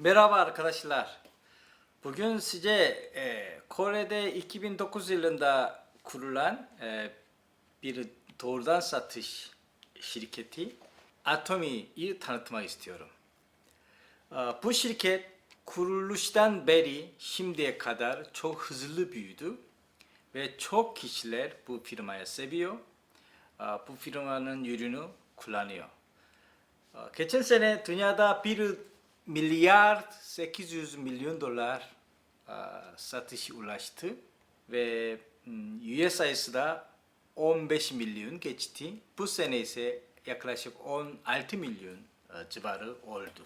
Merhaba arkadaşlar. Bugün size e, Kore'de 2009 yılında kurulan e, bir doğrudan satış şirketi Atomi'yi tanıtmak istiyorum. E, bu şirket kuruluştan beri şimdiye kadar çok hızlı büyüdü ve çok kişiler bu firmaya seviyor. E, bu firmanın ürünü kullanıyor. Ee, Geçen sene dünyada 1 milyar 800 milyon dolar e, satışı ulaştı ve üye sayısı da 15 milyon geçti. Bu sene ise yaklaşık 16 milyon e, civarı oldu.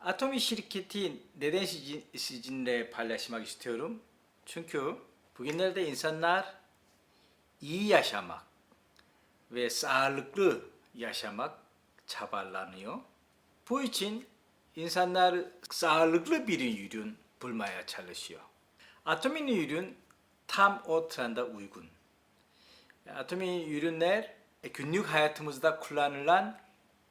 Atomi şirketi neden sizi- sizinle paylaşmak istiyorum? Çünkü bugünlerde insanlar iyi yaşamak ve sağlıklı yaşamak çabalanıyor. Bu için insanlar sağlıklı bir ürün bulmaya çalışıyor. Atomin ürün tam o trende uygun. Atomin ürünler günlük hayatımızda kullanılan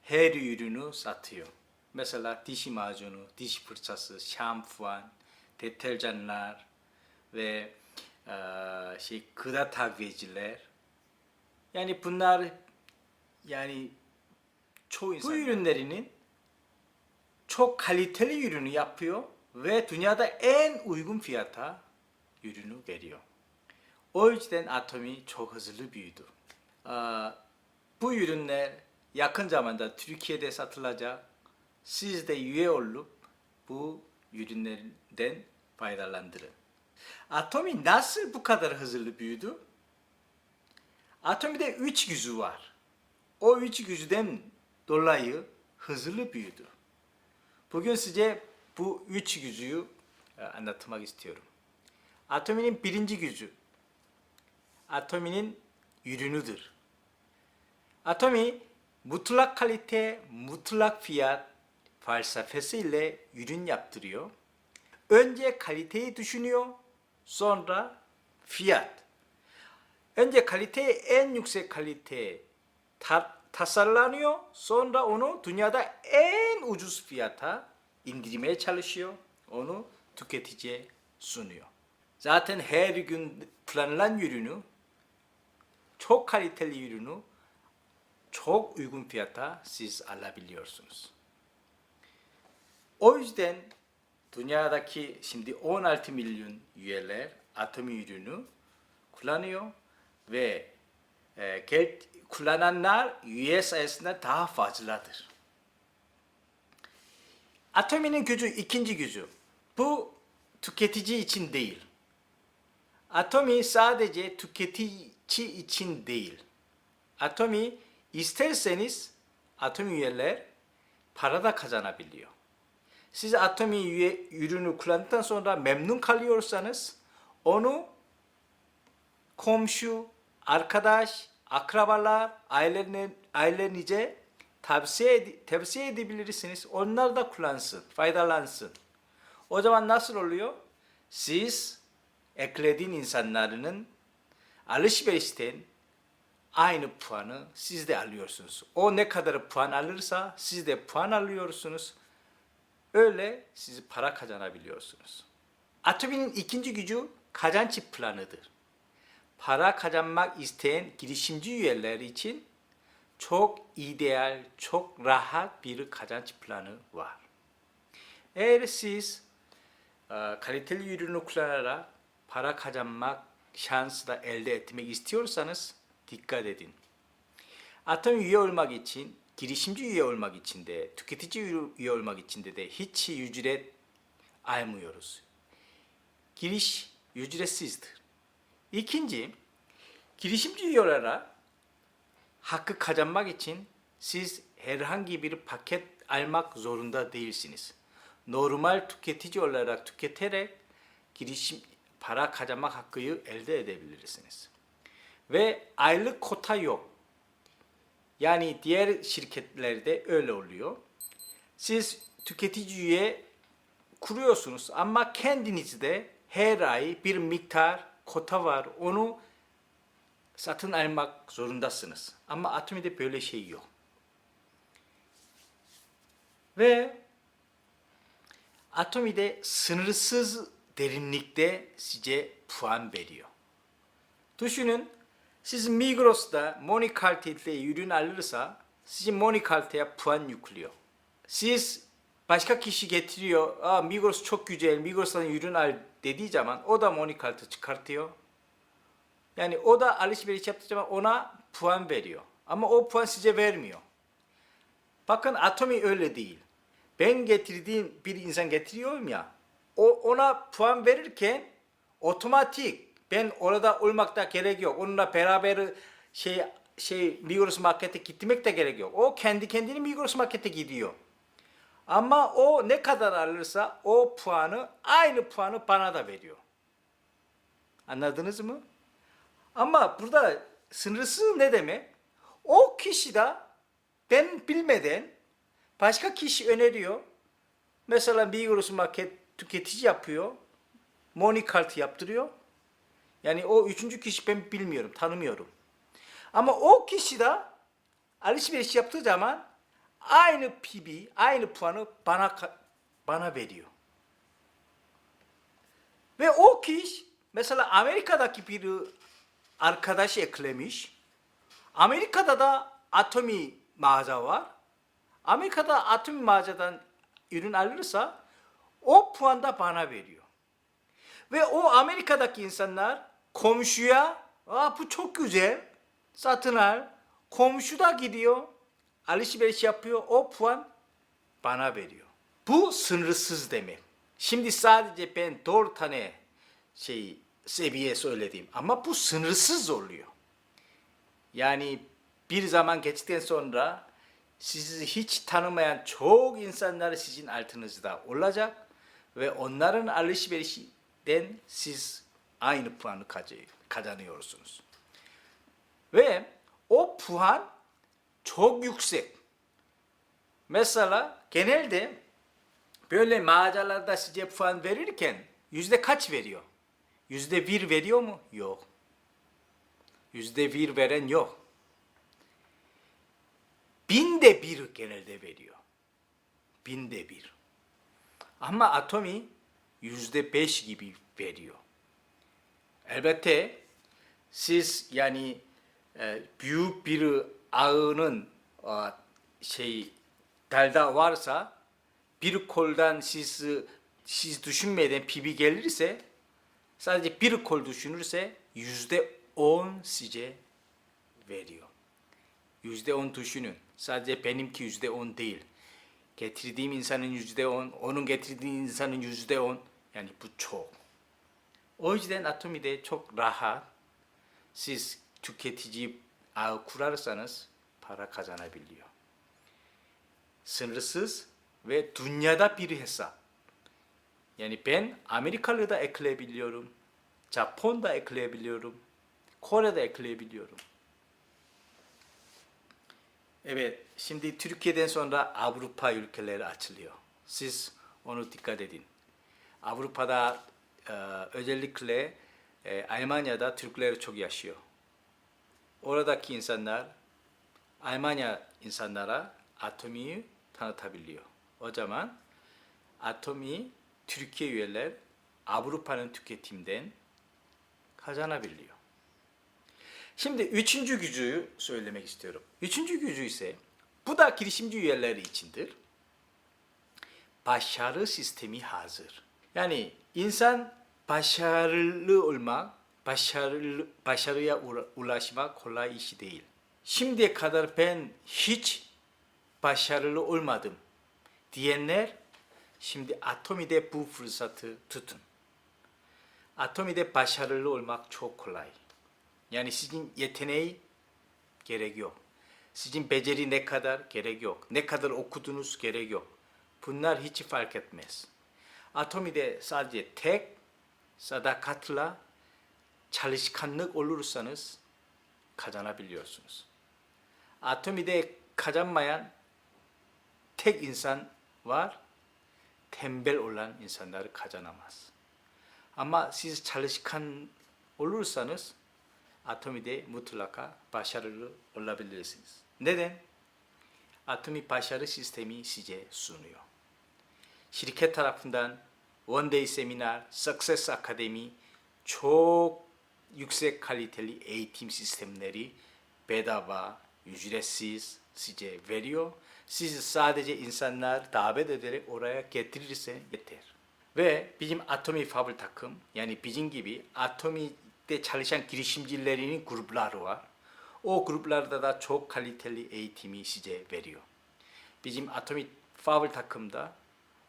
her ürünü satıyor. Mesela diş macunu, diş fırçası, şampuan, deterjanlar ve eee, şey gıda takviyeciler. Yani bunlar yani çoğu insan bu ürünlerinin çok kaliteli ürünü yapıyor ve dünyada en uygun fiyata ürünü veriyor. O yüzden Atomi çok hızlı büyüdü. Aa, bu ürünler yakın zamanda Türkiye'de satılacak. Siz de üye olup bu ürünlerden faydalandırın. Atomi nasıl bu kadar hızlı büyüdü? Atomi'de üç gücü var. O üç gücüden dolayı hızlı büyüdü. Bugün size bu üç gücü e, anlatmak istiyorum. Atominin birinci gücü, atominin ürünüdür. Atomi mutlak kalite, mutlak fiyat felsefesiyle ürün yaptırıyor. Önce kaliteyi düşünüyor, sonra fiyat. Önce kaliteyi en yüksek kalite ta- tasarlanıyor. Sonra onu dünyada en ucuz fiyata indirmeye çalışıyor. Onu tüketiciye sunuyor. Zaten her gün kullanılan ürünü çok kaliteli ürünü çok uygun fiyata siz alabiliyorsunuz. O yüzden dünyadaki şimdi 16 milyon üyeler Atomi ürünü kullanıyor ve e, kullananlar üye sayısında daha fazladır. Atomi'nin gücü ikinci gücü. Bu tüketici için değil. Atomi sadece tüketici için değil. Atomi isterseniz Atomi üyeler para da kazanabiliyor. Siz Atomi üye, ürünü kullandıktan sonra memnun kalıyorsanız onu komşu, arkadaş, akrabalar, ailene, ailenize tavsiye, ed- tavsiye edebilirsiniz. Onlar da kullansın, faydalansın. O zaman nasıl oluyor? Siz eklediğin insanların alışverişten aynı puanı siz de alıyorsunuz. O ne kadar puan alırsa siz de puan alıyorsunuz. Öyle siz para kazanabiliyorsunuz. Atomi'nin ikinci gücü kazanç planıdır planı var. Eğer siz e, kaliteli ürünü kullanarak para kazanmak şansı da elde etmek istiyorsanız dikkat edin. Atom üye olmak için, girişimci üye olmak için de, tüketici üye olmak için de, de hiç ücret almıyoruz. Giriş ücretsizdir. İkinci, girişimci üye olarak hakkı kazanmak için siz herhangi bir paket almak zorunda değilsiniz. Normal tüketici olarak tüketerek girişim para kazanmak hakkı elde edebilirsiniz. Ve aylık kota yok. Yani diğer şirketlerde öyle oluyor. Siz tüketici kuruyorsunuz ama kendinizde her ay bir miktar kota var. Onu satın almak zorundasınız. Ama Atomi'de böyle şey yok. Ve Atomide sınırsız derinlikte size puan veriyor. Düşünün siz Migros'ta Monikalte'de ürün alırsa sizin Monikalte'ye puan yüklüyor. Siz başka kişi getiriyor, Aa, Migros çok güzel, Migros'tan ürün al dediği zaman o da Monikalte çıkartıyor. Yani o da alışveriş yaptığı zaman ona puan veriyor. Ama o puan size vermiyor. Bakın atomi öyle değil. Ben getirdiğim bir insan getiriyorum ya. O ona puan verirken otomatik ben orada olmakta gerek yok. Onunla beraber şey şey Migros markete gitmek de gerek yok. O kendi kendine Migros markete gidiyor. Ama o ne kadar alırsa o puanı aynı puanı bana da veriyor. Anladınız mı? Ama burada sınırsız ne demek? O kişi de ben bilmeden başka kişi öneriyor. Mesela Migros market tüketici yapıyor. Money kart yaptırıyor. Yani o üçüncü kişi ben bilmiyorum, tanımıyorum. Ama o kişi de alışveriş yaptığı zaman aynı PB, aynı puanı bana bana veriyor. Ve o kişi mesela Amerika'daki bir arkadaş eklemiş. Amerika'da da atomi mağaza var. Amerika'da atomi mağazadan ürün alırsa o puan da bana veriyor. Ve o Amerika'daki insanlar komşuya Aa, bu çok güzel satın al. Komşu da gidiyor alışveriş yapıyor o puan bana veriyor. Bu sınırsız demek. Şimdi sadece ben dört tane şey seviye söyledim ama bu sınırsız oluyor. Yani bir zaman geçtikten sonra sizi hiç tanımayan çok insanlar sizin altınızda olacak ve onların alışverişinden siz aynı puanı kazanıyorsunuz. Ve o puan çok yüksek. Mesela genelde böyle mağazalarda size puan verirken yüzde kaç veriyor? Yüzde bir veriyor mu? Yok. Yüzde bir veren yok. Binde bir genelde veriyor. Binde bir. Ama atomi yüzde beş gibi veriyor. Elbette siz yani e, büyük bir ağının e, şey dalda varsa bir koldan siz siz düşünmeden pibi gelirse sadece bir kol düşünürse yüzde on size veriyor. Yüzde on düşünün. Sadece benimki yüzde on değil. Getirdiğim insanın yüzde on, onun getirdiği insanın yüzde on. Yani bu çok. O yüzden atomide çok rahat. Siz tüketici ağ kurarsanız para kazanabiliyor. Sınırsız ve dünyada bir hesap. Yani ben Amerikalı da ekleyebiliyorum. Japon'da ekleyebiliyorum. Kore'de ekleyebiliyorum. Evet, şimdi Türkiye'den sonra Avrupa ülkeleri açılıyor. Siz onu dikkat edin. Avrupa'da özellikle Almanya'da Türkler çok yaşıyor. Oradaki insanlar Almanya insanlara atomiyi tanıtabiliyor. O zaman atomi Türkiye üyeler Avrupa'nın tüketimden kazanabiliyor. Şimdi üçüncü gücü söylemek istiyorum. Üçüncü gücü ise bu da girişimci üyeleri içindir. Başarı sistemi hazır. Yani insan başarılı olmak, başarılı, başarıya ulaşmak kolay iş değil. Şimdiye kadar ben hiç başarılı olmadım diyenler şimdi Atomi'de bu fırsatı tutun. Atomi'de başarılı olmak çok kolay. Yani sizin yeteneği gerek yok. Sizin beceri ne kadar gerek yok. Ne kadar okudunuz gerek yok. Bunlar hiç fark etmez. Atomi'de sadece tek sadakatla 잘리시칸늑 올루르사느스 가자나 빌리오스누스. 아토미데 가잔마얀 택 인산 와 템벨 올란 인산다르 가자나마스 아마 시스 잘리시칸 올루르사느스 아토미데 무틀라카 바샤르르 올라빌리스니스. 네덴 아토미 바샤르 시스템이 시제 순우요. 시리케 타라푼단 원데이 세미나 석세스 아카데미 촉 yüksek kaliteli eğitim sistemleri bedava, ücretsiz size veriyor. Siz sadece insanlar davet ederek oraya getirirse yeter. Ve bizim Atomi Fabul takım yani bizim gibi Atomi'de çalışan girişimcilerin grupları var. O gruplarda da çok kaliteli eğitimi size veriyor. Bizim Atomi Fabul takımda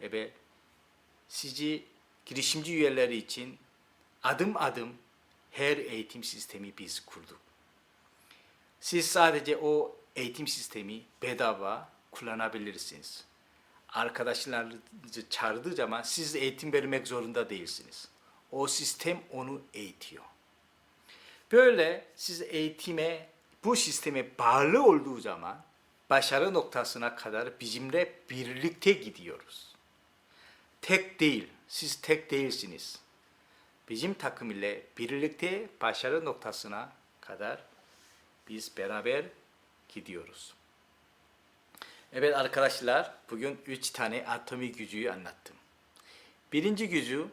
evet sizi girişimci üyeleri için adım adım her eğitim sistemi biz kurduk. Siz sadece o eğitim sistemi bedava kullanabilirsiniz. Arkadaşlarınızı çağırdığı zaman siz eğitim vermek zorunda değilsiniz. O sistem onu eğitiyor. Böyle siz eğitime, bu sisteme bağlı olduğu zaman başarı noktasına kadar bizimle birlikte gidiyoruz. Tek değil, siz tek değilsiniz. Bizim takım ile birlikte başarı noktasına kadar biz beraber gidiyoruz. Evet arkadaşlar, bugün üç tane atomi gücüyü anlattım. Birinci gücü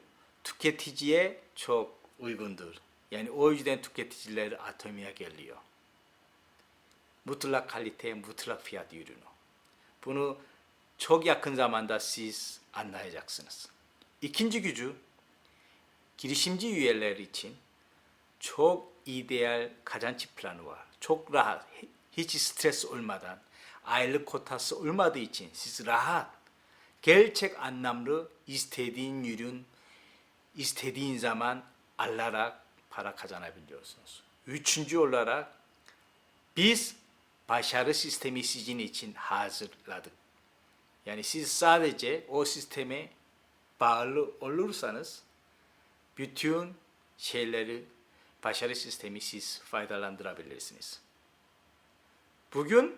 tüketiciye çok uygundur. Yani o yüzden tüketiciler atomiye geliyor. Mutlak kalite, mutlak fiyat ürünü. Bunu çok yakın zamanda siz anlayacaksınız. İkinci gücü için çok ideal kazanç planı var. Çok rahat, hiç stres olmadan, aylık kotası olmadığı için siz rahat, gerçek anlamlı istediğin ürün, istediğin zaman alarak para kazanabiliyorsunuz. Üçüncü olarak biz başarı sistemi sizin için hazırladık. Yani siz sadece o sisteme bağlı olursanız bütün şeyleri başarı sistemi siz faydalandırabilirsiniz. Bugün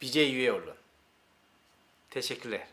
bize üye olun. Teşekkürler.